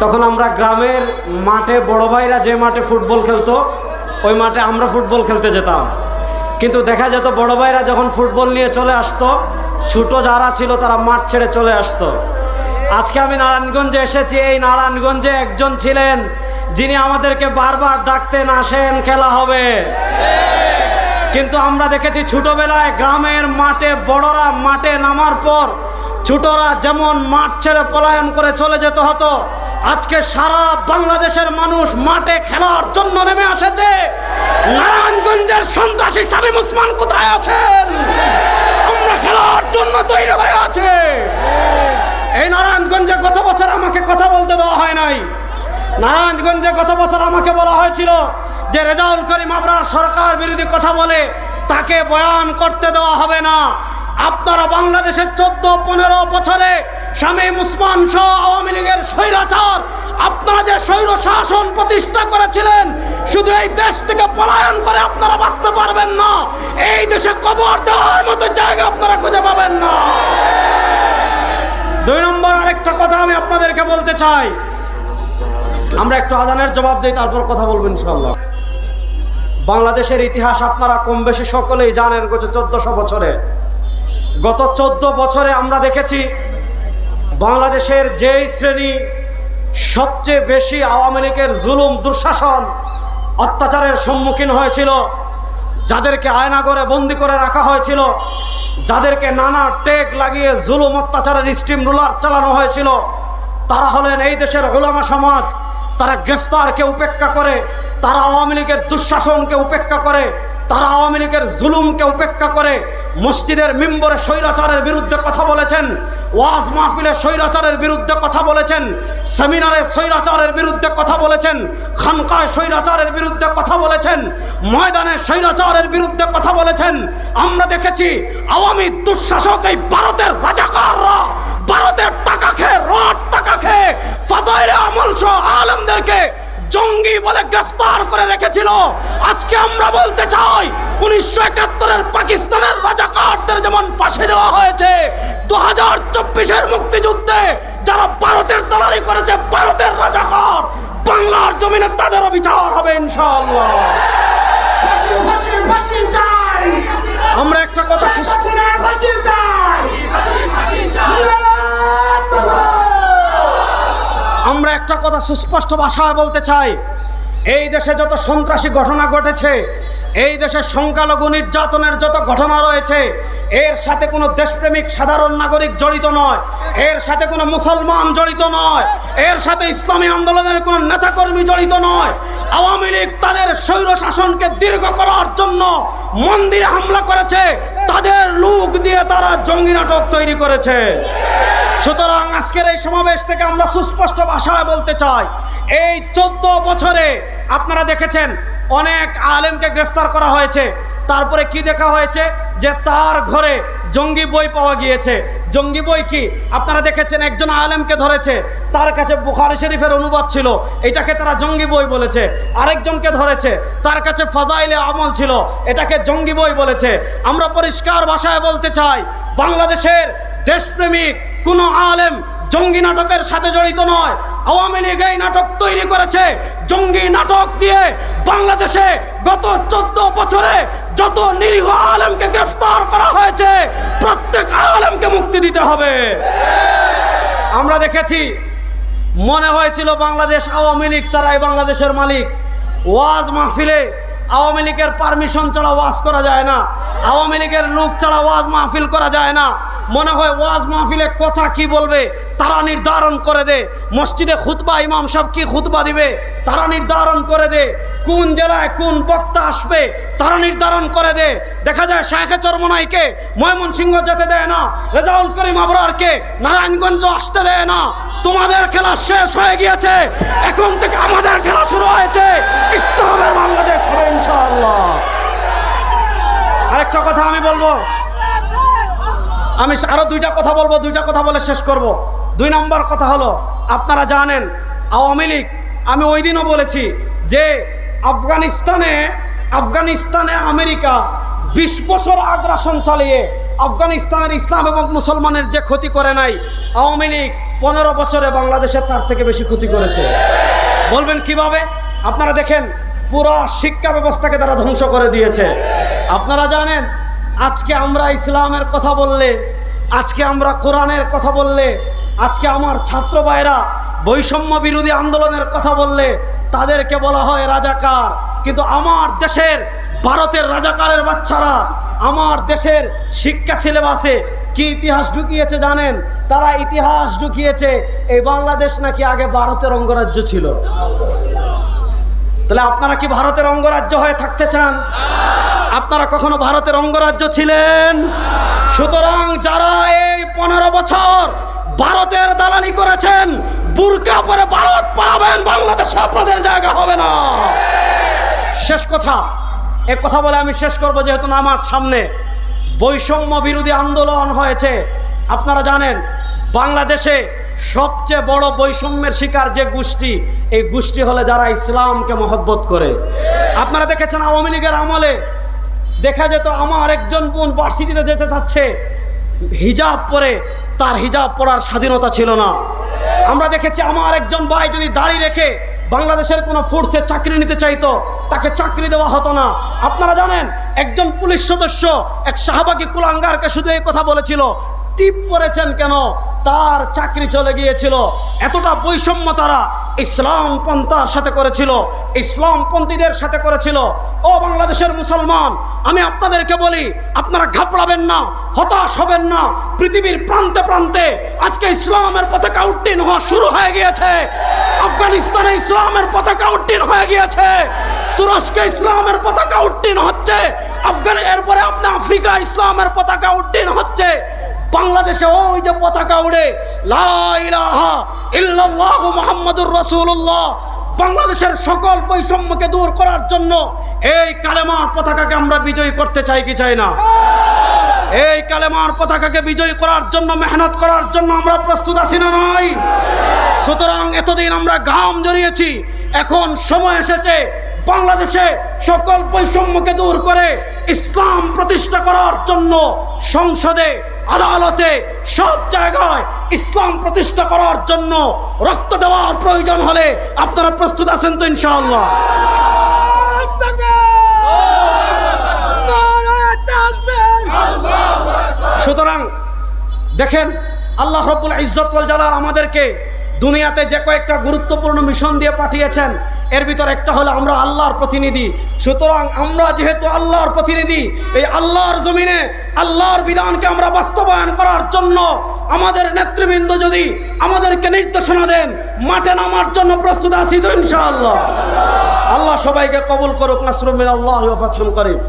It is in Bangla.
তখন আমরা গ্রামের মাঠে বড় ভাইরা যে মাঠে ফুটবল খেলতো, ওই মাঠে আমরা ফুটবল খেলতে যেতাম। কিন্তু দেখা যেত বড় ভাইরা যখন ফুটবল নিয়ে চলে আসতো, ছোট যারা ছিল তারা মাঠ ছেড়ে চলে আসতো। আজকে আমি নারায়ণগঞ্জে এসেছি, এই নারায়ণগঞ্জে একজন ছিলেন, যিনি আমাদেরকে বারবার ডাকতেন, আসেন, খেলা হবে। কিন্তু আমরা দেখেছি ছোটবেলায় গ্রামের মাঠে বড়রা মাঠে নামার পর ছোটরা যেমন মাঠ ছেড়ে পলায়ন করে চলে যেতে হতো, আজকে সারা বাংলাদেশের মানুষ মাঠে খেলার জন্য নেমে এসেছে। নারায়ণগঞ্জের সন্ত্রাসী শামীম উসমান কোথায় আছেন? আমরা খেলার জন্য তৈরি হয়ে আছে। এই নারায়ণগঞ্জে গত বছর আমাকে কথা বলতে দেওয়া হয় নাই। নারায়ণগঞ্জে গত বছর আমাকে বলা হয়েছিল যে রেজাউল করিম আবরার সরকার বিরোধী কথা বলে, তাকে বয়ান করতে দেওয়া হবে না। আপনারা বাংলাদেশের চোদ্দ, পনেরো বছরে স্বামী উসমান সহ আওয়ামী লীগের স্বৈরাচার, আপনারা যে স্বৈর শাসন প্রতিষ্ঠা করেছিলেন, শুধু এই দেশ থেকে পলায়ন করে আপনারা বাঁচতে পারবেন না। এই দেশে কবর দেওয়ার মতো জায়গা আপনারা খুঁজে পাবেন না। দুই নম্বর আরেকটা কথা আমি আপনাদেরকে বলতে চাই। আমরা একটু আদানের জবাব দিই, তারপর কথা বলবেন ইনশাল্লাহ বাংলাদেশের ইতিহাস আপনারা কম বেশি সকলেই জানেন গত চোদ্দশো বছরে। গত চোদ্দ বছরে আমরা দেখেছি বাংলাদেশের যেই শ্রেণি সবচেয়ে বেশি আওয়ামী লীগের জুলুম, দুঃশাসন, অত্যাচারের সম্মুখীন হয়েছিল, যাদেরকে আয়নাগরে বন্দি করে রাখা হয়েছিল, যাদেরকে নানা টেক লাগিয়ে জুলুম, অত্যাচারের স্টিম রুলার চালানো হয়েছিল, তারা হলেন এই দেশের ওলামা সমাজ। তারা গ্রেফতারকে উপেক্ষা করে তারা আওয়ামী লীগের দুঃশাসনকে উপেক্ষা করে তারা আওয়ামী লীগের জুলুমকে উপেক্ষা করে মসজিদের মেম্বরে স্বৈরাচারের বিরুদ্ধে কথা বলেছেন, ওয়াজ মাহফিলে স্বৈরাচারের বিরুদ্ধে কথা বলেছেন, সেমিনারে স্বৈরাচারের বিরুদ্ধে কথা বলেছেন, খানকায় স্বৈরাচারের বিরুদ্ধে কথা বলেছেন, ময়দানে স্বৈরাচারের বিরুদ্ধে কথা বলেছেন। আমরা দেখেছি আওয়ামী দুঃশাসক এই ভারতের রাজাকাররা ভারতের টাকা খেয়ে রড টাকা খেয়ে ফাজাইলে আমল সহ আলমদেরকে জঙ্গি বলে গ্রেফতার করে রেখেছিল। আজকে আমরা বলতে চাই উনিশশো একাত্তরের পাকিস্তানের রাজাকারদের যেমন ফাঁসি দেওয়া হয়েছে দু হাজার চব্বিশের মুক্তিযুদ্ধে যারা ভারতের দালালি করেছে ভারতের রাজাকার বাংলার জমিনে তাদেরও বিচার হবে ইনশাআল্লাহ। আমরা একটা কথা সুস- একটা কথা সুস্পষ্ট ভাষায় বলতে চাই। এই দেশে যত সন্ত্রাসী ঘটনা ঘটেছে, এই দেশের সংখ্যালঘু নির্যাতনের যত ঘটনা রয়েছে এর সাথে কোনো দেশপ্রেমিক সাধারণ নাগরিক জড়িত নয়। এর সাথে কোনো মুসলমান জড়িত নয়। এর সাথে ইসলামী আন্দোলনের কোনো নেতাকর্মী জড়িত নয়। আওয়ামী লীগ তাদের স্বৈর শাসনকে দীর্ঘ করার জন্য মন্দিরে হামলা করেছে। তাদের লোক দিয়ে তারা জঙ্গি নাটক তৈরি করেছে। সুতরাং আজকের এই সমাবেশ থেকে আমরা সুস্পষ্ট ভাষায় বলতে চাই, এই চোদ্দ বছরে আপনারা দেখেছেন অনেক আলেমকে গ্রেফতার করা হয়েছে। তারপরে কি দেখা হয়েছে? যে তার ঘরে জঙ্গি বই পাওয়া গিয়েছে। জঙ্গি বই কি? আপনারা দেখেছেন একজন আলেমকে ধরেছে। তার কাছে বুখারি শরীফের অনুবাদ ছিল। এটাকে তারা জঙ্গি বই বলেছে। আরেকজনকে ধরেছে। তার কাছে ফাজাইলে আমল ছিল। এটাকে জঙ্গি বই বলেছে। আমরা পরিষ্কার ভাষায় বলতে চাই, বাংলাদেশের দেশপ্রেমিক কোনো আলেম জঙ্গি নাটকের সাথে জড়িত নয়। আওয়ামী লীগ এই নাটক তৈরি করেছে জঙ্গি নাটক দিয়ে বাংলাদেশে গত চোদ্দ বছরে যত নিরীহ আলেমকে গ্রেফতার করা হয়েছে, প্রত্যেক আলেমকে মুক্তি দিতে হবে। আমরা দেখেছি, মনে হয়েছিল বাংলাদেশ আওয়ামী লীগ, তারাই বাংলাদেশের মালিক। ওয়াজ মাহফিলে আওয়ামী লীগের পারমিশন ছাড়া ওয়াজ করা যায় না। আওয়ামী লীগের লোক ছাড়া ওয়াজ মাহফিল করা যায় না। মনে হয় ওয়াজ মাহফিলে কথা কি বলবে, তারা নির্ধারণ করে দে। মসজিদে খুতবা, ইমাম সাহেব কি খুতবা দিবে? তারা নির্ধারণ করে দে। কোন জেলায় কোন বক্তা আসবে, তারা নির্ধারণ করে দে। দেখা যায় শাখে চরমনাইকে ময়মনসিংহ যেতে দেয় না, রেজাউল করিম আবরারকে নারায়ণগঞ্জ আসতে দেয় না। তোমাদের খেলা শেষ হয়ে গিয়েছে, এখন থেকে আমাদের খেলা শুরু হয়েছে। ইসলামের বাংলাদেশ আরেকটা কথা আমি বলব। আমি আরও দুইটা কথা বলব, দুইটা কথা বলে শেষ করব। দুই নম্বর কথা হলো, আপনারা জানেন, আওয়ামী লীগ, আমি ওই দিনও বলেছি যে আফগানিস্তানে আফগানিস্তানে আমেরিকা বিশ বছর আগ্রাসন চালিয়ে আফগানিস্তানের ইসলাম এবং মুসলমানের যে ক্ষতি করে নাই, আওয়ামী লীগ পনেরো বছরে বাংলাদেশের তার থেকে বেশি ক্ষতি করেছে। বলবেন কীভাবে? আপনারা দেখেন পুরো শিক্ষা ব্যবস্থাকে তারা ধ্বংস করে দিয়েছে। আপনারা জানেন, আজকে আমরা ইসলামের কথা বললে, আজকে আমরা কোরআনের কথা বললে, আজকে আমার ছাত্র ভাইরা বৈষম্য বিরোধী আন্দোলনের কথা বললে, তাদেরকে বলা হয় রাজাকার। কিন্তু আমার দেশের, ভারতের রাজাকারের বাচ্চারা, আমার দেশের শিক্ষা সিলেবাসে কি ইতিহাস ঢুকিয়েছে জানেন? তারা ইতিহাস ঢুকিয়েছে, এই বাংলাদেশ নাকি আগে ভারতের অঙ্গরাজ্য ছিল। তাহলে আপনারা কি ভারতের অঙ্গরাজ্য হয়ে থাকতে চান? আপনারা কখনো ভারতের অঙ্গরাজ্য ছিলেন? সুতরাং যারা এই পনেরো বছর ভারতের দালালি করেছেন, বুরকা পরে ভারত পালাবেন, বাংলাদেশে আপনাদের জায়গা হবে না। শেষ কথা, এ কথা বলে আমি শেষ করব, যেহেতু নামাজ সামনে। বৈষম্য বিরোধী আন্দোলন হয়েছে। আপনারা জানেন, বাংলাদেশে সবচেয়ে বড় বৈষম্যের শিকার যে গোষ্ঠী, এই গোষ্ঠী হলে যারা ইসলামকে মহব্বত করে। আপনারা দেখেছেন আওয়ামী লীগের আমলে দেখা যেত আমার একজন বোন ভার্সিটিতে যেতে চাচ্ছে, হিজাব পরে, তার হিজাব পরার স্বাধীনতা ছিল না। আমরা দেখেছি আমার একজন ভাই যদি দাড়ি রেখে বাংলাদেশের কোনো ফোর্সে চাকরি নিতে চাইতো, তাকে চাকরি দেওয়া হতো না। আপনারা জানেন, একজন পুলিশ সদস্য এক শাহবাগী কুলাঙ্গারকে শুধু এই কথা বলেছিল, টিপ করেছেন কেন? তার চাকরি চলে গিয়েছিল। এতটা বৈষম্য তারা ইসলাম পন্থার সাথে করেছিল, ইসলামপন্থীদের সাথে করেছিল। ও বাংলাদেশের মুসলমান, আমি আপনাদেরকে বলি, আপনারা ঘাপড়াবেন না, হতাশ হবেন না। পৃথিবীর প্রান্তে প্রান্তে আজকে ইসলামের পতাকা উড্ডীন হওয়া শুরু হয়ে গিয়েছে। আফগানিস্তানে ইসলামের পতাকা উড্ডীন হয়ে গিয়েছে। তুরস্কে ইসলামের পতাকা উড্ডীন হচ্ছে। আফগান এরপরে আপনি আফ্রিকা ইসলামের পতাকা উড্ডীন হচ্ছে। বাংলাদেশে ওই যে পতাকা উড়ে, লা ইলাহা ইল্লাল্লাহু মুহাম্মাদুর রাসূলুল্লাহ, বাংলাদেশের সকল বৈষম্যকে দূর করার জন্য এই কালেমার পতাকাকে আমরা বিজয়ী করতে চাই কি চাই না? এই কালেমার পতাকাকে বিজয়ী করার জন্য, মেহনত করার জন্য আমরা প্রস্তুত আছি না নয় সুতরাং এতদিন আমরা ঘাম জড়িয়েছি, এখন সময় এসেছে বাংলাদেশে সকল বৈষম্যকে দূর করে ইসলাম প্রতিষ্ঠা করার জন্য সংসদে আদালতে সব জায়গায় ইসলাম প্রতিষ্ঠা করার জন্য রক্ত দেওয়ার প্রয়োজন হলে আপনারা প্রস্তুত আছেন তো ইনশাআল্লাহ। সুতরাং দেখেন, আল্লাহ রব্বুল ইজ্জত জালাল আমাদেরকে দুনিয়াতে যে কয়েকটা গুরুত্বপূর্ণ মিশন দিয়ে পাঠিয়েছেন এর ভিতর একটা হলো আমরা আল্লাহর প্রতিনিধি। সুতরাং আমরা যেহেতু আল্লাহর প্রতিনিধি, এই আল্লাহর জমিনে আল্লাহর বিধানকে আমরা বাস্তবায়ন করার জন্য আমাদের নেতৃবৃন্দ যদি আমাদেরকে নির্দেশনা দেন, মাঠে নামার জন্য প্রস্তুত আছি তো ইনশাআল্লাহ। আল্লাহ সবাইকে কবুল করুক নাসরুমিন আল্লাহ করিম।